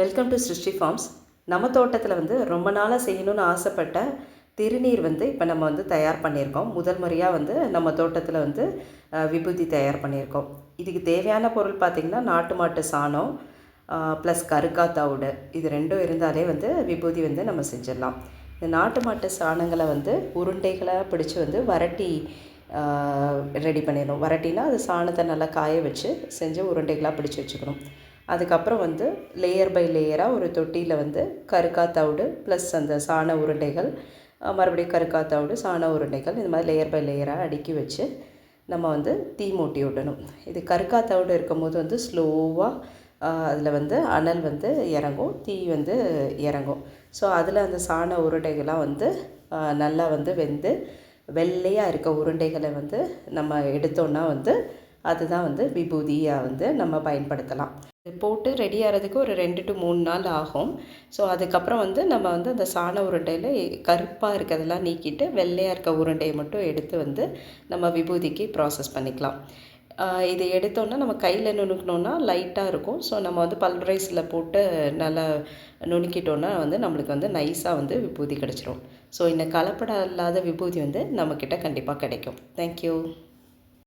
Welcome to சிருஷ்டி forms நம்ம தோட்டத்தில் வந்து ரொம்ப நாளாக செய்யணும்னு ஆசைப்பட்ட திருநீர் வந்து இப்போ நம்ம வந்து தயார் பண்ணியிருக்கோம். முதல் முறையாக வந்து நம்ம தோட்டத்தில் வந்து விபூதி தயார் பண்ணியிருக்கோம். இதுக்கு தேவையான பொருள் பார்த்திங்கன்னா நாட்டு மாட்டு சாணம் ப்ளஸ் கருக்கா தவிடு இது ரெண்டும் இருந்தாலே வந்து விபூதி வந்து நம்ம செஞ்சிடலாம். இந்த நாட்டு மாட்டு சாணங்களை வந்து உருண்டைகளாக பிடிச்சி வந்து வரட்டி ரெடி பண்ணிடணும். வரட்டினா அது சாணத்தை நல்லா காய வச்சு செஞ்சு உருண்டைகளாக பிடிச்சி வச்சுக்கணும். அதுக்கப்புறம் வந்து லேயர் பை லேயராக ஒரு தொட்டியில் வந்து கருக்கா தவிடு ப்ளஸ் அந்த சாண உருண்டைகள் மறுபடியும் கருக்கா தவிடு சாண உருண்டைகள் இந்த மாதிரி லேயர் பை லேயராக அடுக்கி வச்சு நம்ம வந்து தீ மூட்டி விடணும். இது கருக்கா தவிடு இருக்கும்போது வந்து ஸ்லோவாக அதில் வந்து அனல் வந்து இறங்கும் தீ வந்து இறங்கும். ஸோ அதில் அந்த சாண உருண்டைகள்லாம் வந்து நல்லா வந்து வெந்து வெள்ளையாக இருக்க உருண்டைகளை வந்து நம்ம எடுத்தோன்னா வந்து அதுதான் வந்து விபூதியாக வந்து நம்ம பயன்படுத்தலாம். போட்டு ரெடி ஆகிறதுக்கு ஒரு ரெண்டு டு மூணு நாள் ஆகும். ஸோ அதுக்கப்புறம் வந்து நம்ம வந்து அந்த சாண உருண்டையில் கருப்பாக இருக்கிறதெல்லாம் நீக்கிட்டு வெள்ளையாக இருக்க உருண்டையை மட்டும் எடுத்து வந்து நம்ம விபூதிக்கு ப்ராசஸ் பண்ணிக்கலாம். இது எடுத்தோன்னா நம்ம கையில் நுணுக்கணுன்னா லைட்டாக இருக்கும். ஸோ நம்ம வந்து பல்ரைஸில் போட்டு நல்லா நுணுக்கிட்டோன்னா வந்து நம்மளுக்கு வந்து நைஸாக வந்து விபூதி கிடச்சிரும். ஸோ இந்த கலப்படம் இல்லாத விபூதி வந்து நம்மக்கிட்ட கண்டிப்பாக கிடைக்கும். தேங்க்யூ